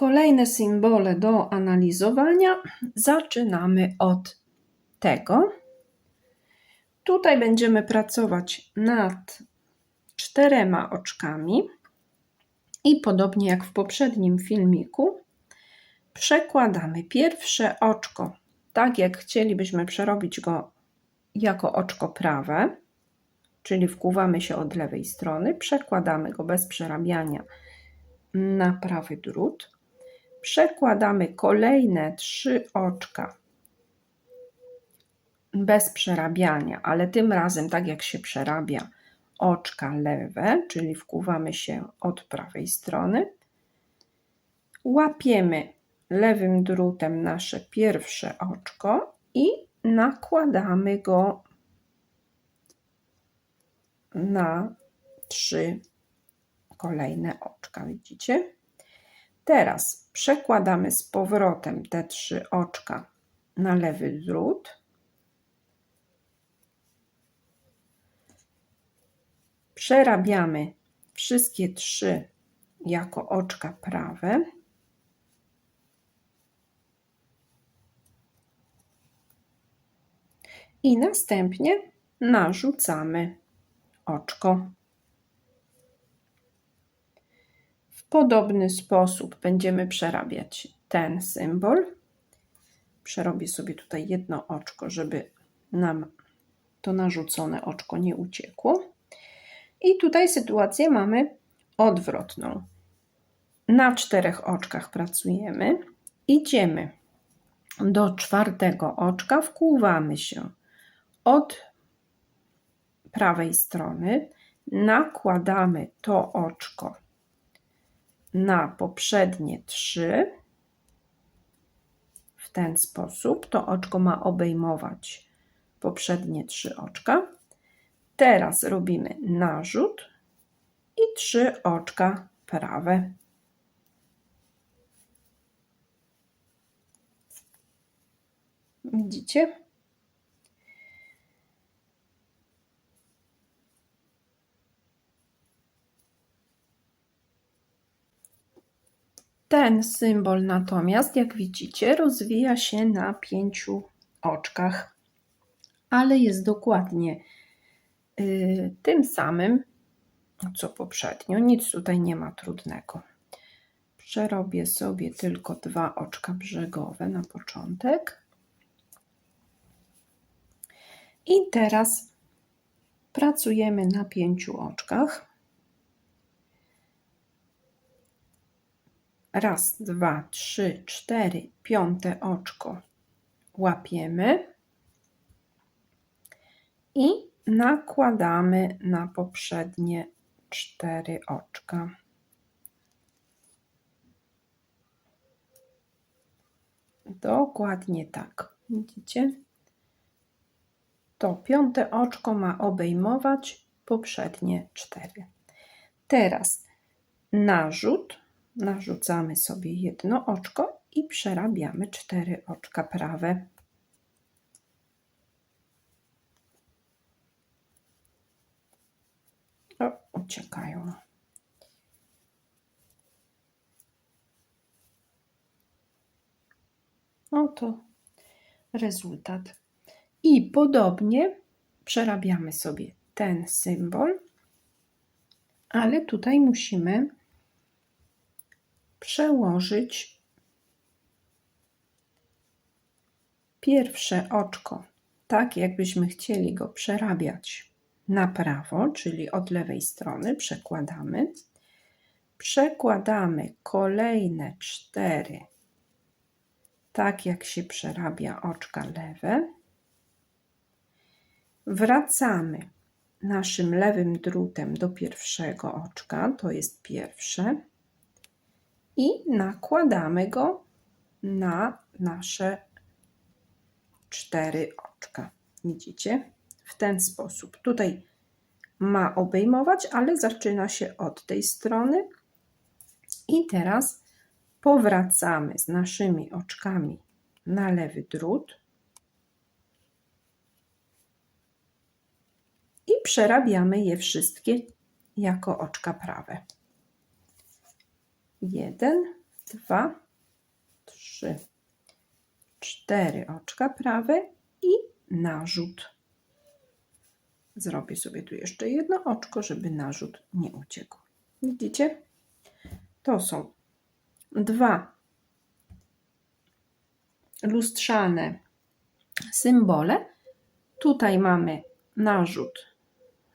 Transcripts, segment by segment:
Kolejne symbole do analizowania. Zaczynamy od tego. Tutaj będziemy pracować nad czterema oczkami i podobnie jak w poprzednim filmiku, przekładamy pierwsze oczko, tak jak chcielibyśmy przerobić go jako oczko prawe, czyli wkuwamy się od lewej strony, przekładamy go bez przerabiania na prawy drut, przekładamy kolejne trzy oczka bez przerabiania, ale tym razem tak jak się przerabia oczka lewe, czyli wkuwamy się od prawej strony, łapiemy lewym drutem nasze pierwsze oczko i nakładamy go na trzy kolejne oczka, widzicie? Teraz przekładamy z powrotem te trzy oczka na lewy drut. Przerabiamy wszystkie trzy jako oczka prawe. I następnie narzucamy oczko. W podobny sposób będziemy przerabiać ten symbol. Przerobię sobie tutaj jedno oczko, żeby nam to narzucone oczko nie uciekło. I tutaj sytuację mamy odwrotną. Na czterech oczkach pracujemy. Idziemy do czwartego oczka, wkłuwamy się od prawej strony, nakładamy to oczko na poprzednie trzy. W ten sposób to oczko ma obejmować poprzednie trzy oczka. Teraz robimy narzut i trzy oczka prawe. Widzicie? Ten symbol natomiast, jak widzicie, rozwija się na pięciu oczkach, ale jest dokładnie yy, tym samym, co poprzednio. Nic tutaj nie ma trudnego. Przerobię sobie tylko dwa oczka brzegowe na początek. I teraz pracujemy na pięciu oczkach. Raz, dwa, trzy, cztery, piąte oczko łapiemy i nakładamy na poprzednie cztery oczka. Dokładnie tak. Widzicie? To piąte oczko ma obejmować poprzednie cztery. Teraz narzut. Narzucamy sobie jedno oczko i przerabiamy cztery oczka prawe. O, uciekają. Oto rezultat. I podobnie przerabiamy sobie ten symbol, ale tutaj musimy przełożyć pierwsze oczko tak, jakbyśmy chcieli go przerabiać na prawo, czyli od lewej strony przekładamy. Przekładamy kolejne cztery, tak jak się przerabia oczka lewe. Wracamy naszym lewym drutem do pierwszego oczka, to jest pierwsze, i nakładamy go na nasze cztery oczka. Widzicie? W ten sposób. Tutaj ma obejmować, ale zaczyna się od tej strony. I teraz powracamy z naszymi oczkami na lewy drut i przerabiamy je wszystkie jako oczka prawe. Jeden, dwa, trzy, cztery oczka prawe i narzut. Zrobię sobie tu jeszcze jedno oczko, żeby narzut nie uciekł. Widzicie? To są dwa lustrzane symbole. Tutaj mamy narzut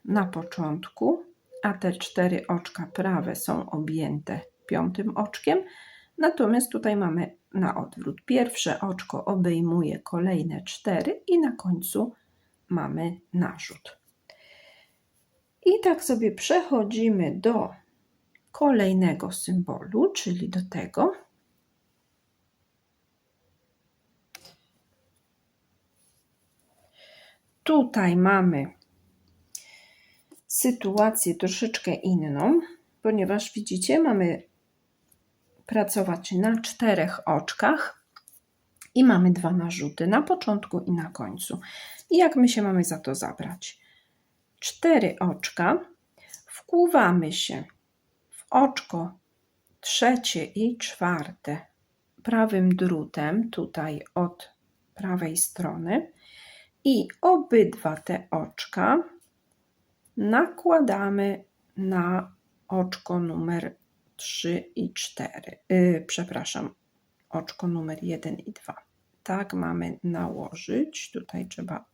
na początku, a te cztery oczka prawe są objęte piątym oczkiem. Natomiast tutaj mamy na odwrót. Pierwsze oczko obejmuje kolejne cztery i na końcu mamy narzut. I tak sobie przechodzimy do kolejnego symbolu, czyli do tego. Tutaj mamy sytuację troszeczkę inną, ponieważ widzicie, mamy pracować na czterech oczkach i mamy dwa narzuty na początku i na końcu. I jak my się mamy za to zabrać? Cztery oczka, wkłuwamy się w oczko trzecie i czwarte prawym drutem, tutaj od prawej strony, i obydwa te oczka nakładamy na oczko numer 3 i 4. Yy, przepraszam, oczko numer 1 i 2. Tak mamy nałożyć. Tutaj trzeba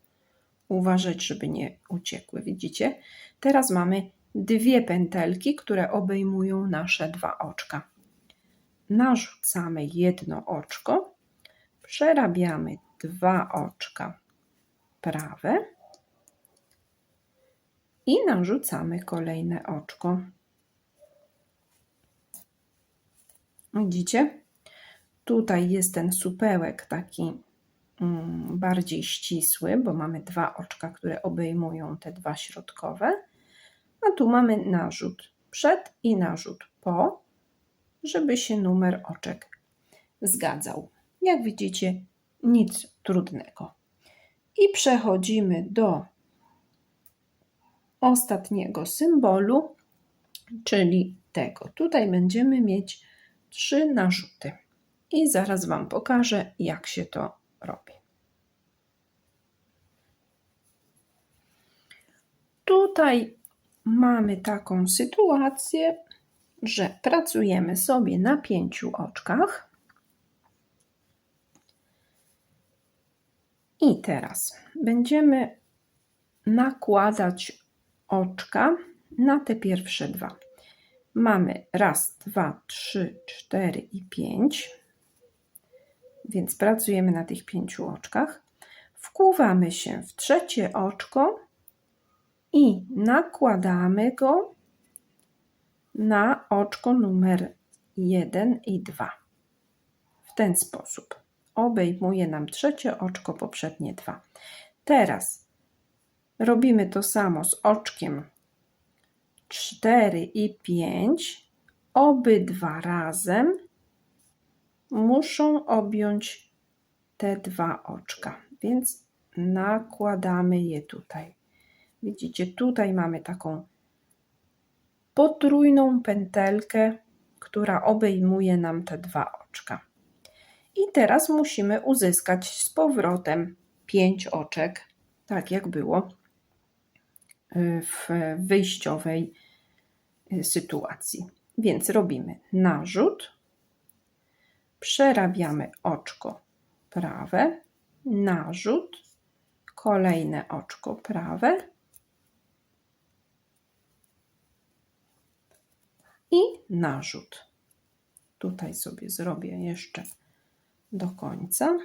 uważać, żeby nie uciekły. Widzicie? Teraz mamy dwie pętelki, które obejmują nasze dwa oczka. Narzucamy jedno oczko, przerabiamy dwa oczka prawe i narzucamy kolejne oczko. Widzicie? Tutaj jest ten supełek taki mm, bardziej ścisły, bo mamy dwa oczka, które obejmują te dwa środkowe, a tu mamy narzut przed i narzut po, żeby się numer oczek zgadzał. Jak widzicie, nic trudnego. I przechodzimy do ostatniego symbolu, czyli tego. Tutaj będziemy mieć trzy narzuty. I zaraz Wam pokażę, jak się to robi. Tutaj mamy taką sytuację, że pracujemy sobie na pięciu oczkach. I teraz będziemy nakładać oczka na te pierwsze dwa. Mamy raz, dwa, trzy, cztery i pięć, więc pracujemy na tych pięciu oczkach. Wkuwamy się w trzecie oczko i nakładamy go na oczko numer 1 i 2. W ten sposób obejmuje nam trzecie oczko, poprzednie dwa. Teraz Robimy to samo z oczkiem 4 i 5. Obydwa razem muszą objąć te dwa oczka, więc nakładamy je tutaj. Widzicie, tutaj mamy taką potrójną pętelkę, która obejmuje nam te dwa oczka. I teraz musimy uzyskać z powrotem pięć oczek, tak jak było w wyjściowej sytuacji. Więc robimy narzut, przerabiamy oczko prawe, narzut, kolejne oczko prawe i narzut. Tutaj sobie zrobię jeszcze do końca,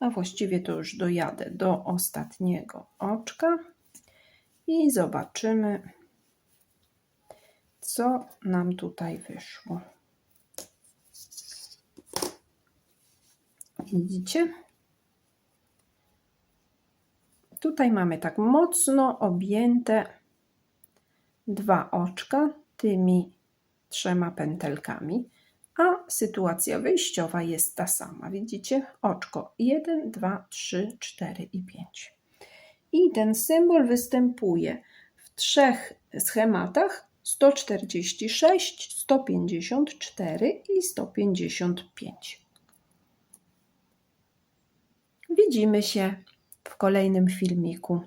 a właściwie to już dojadę do ostatniego oczka i zobaczymy, co nam tutaj wyszło. Widzicie? Tutaj mamy tak mocno objęte dwa oczka tymi trzema pętelkami, a sytuacja wyjściowa jest ta sama. Widzicie? Oczko 1, 2, 3, 4 i 5. I ten symbol występuje w trzech schematach 146, 154 i 155. Widzimy się w kolejnym filmiku.